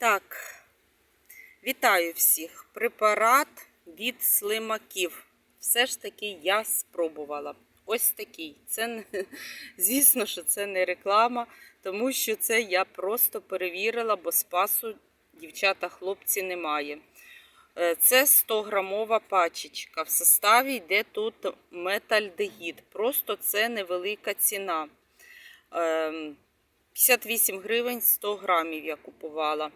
Так, вітаю всіх. Препарат від слимаків. Все ж таки я спробувала. Ось такий. Це звісно, що це не реклама, тому що це я просто перевірила, бо спасу дівчата, хлопці немає. Е, Це 100 грамова пачечка. В составі йде тут метальдегід. Просто це невелика ціна. Ем, 58 гривень 100 грамів я купувала.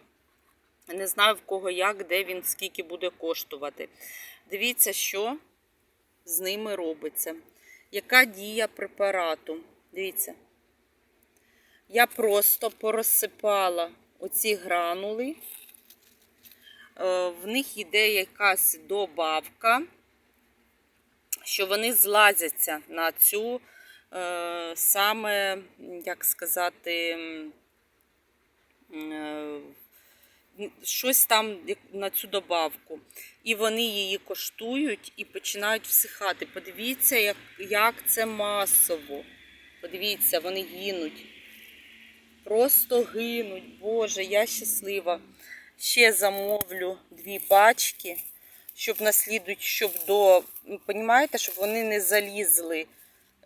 Не знаю в кого як, де він, скільки буде коштувати. Дивіться, що з ними робиться. Яка дія препарату? Дивіться. Я просто порозсипала оці гранули. Е, В них йде якась добавка, що вони злазяться на цю е, саме, як сказати, е, щось там на цю добавку. І вони її коштують і починають всихати. Подивіться, як, як це масово. Подивіться, вони гинуть. Просто гинуть. Боже, я щаслива. Ще замовлю дві пачки, щоб наслідують, щоб до. Понімаєте, щоб вони не залізли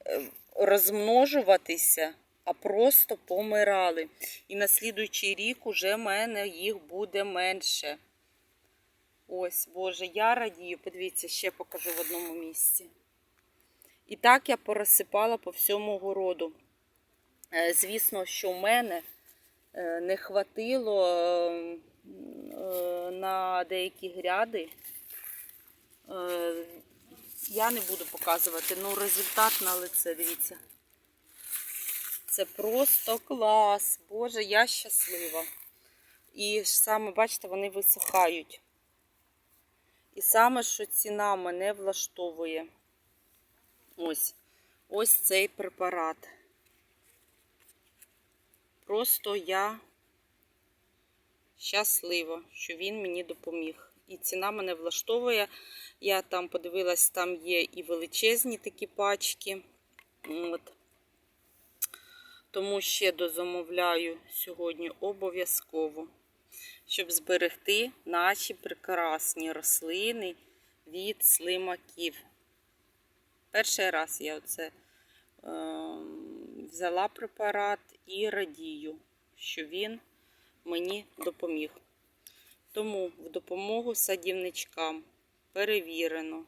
е, розмножуватися, а просто помирали. І на слідуючий рік уже в мене їх буде менше. Ось, Боже, я радію. Подивіться, ще покажу в одному місці. І так я порозсипала по всьому городу. Е, Звісно, що в мене е, не хватило е, на деякі гряди. Я не буду показувати, ну результат на лице, дивіться. Це просто клас. Боже, я щаслива. І саме, бачите, вони висихають. І саме, що ціна мене влаштовує. Ось. Ось цей препарат. Просто я щаслива, що він мені допоміг. І ціна мене влаштовує. Я там подивилась, там є і величезні такі пачки. От. Тому ще дозамовляю сьогодні обов'язково, щоб зберегти наші прекрасні рослини від слимаків. Перший раз я оце е, взяла препарат і радію, що він мені допоміг. Тому в допомогу садівничкам перевірено.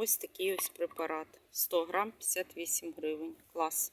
Ось такий ось препарат. 100 грам 58 гривень. Клас.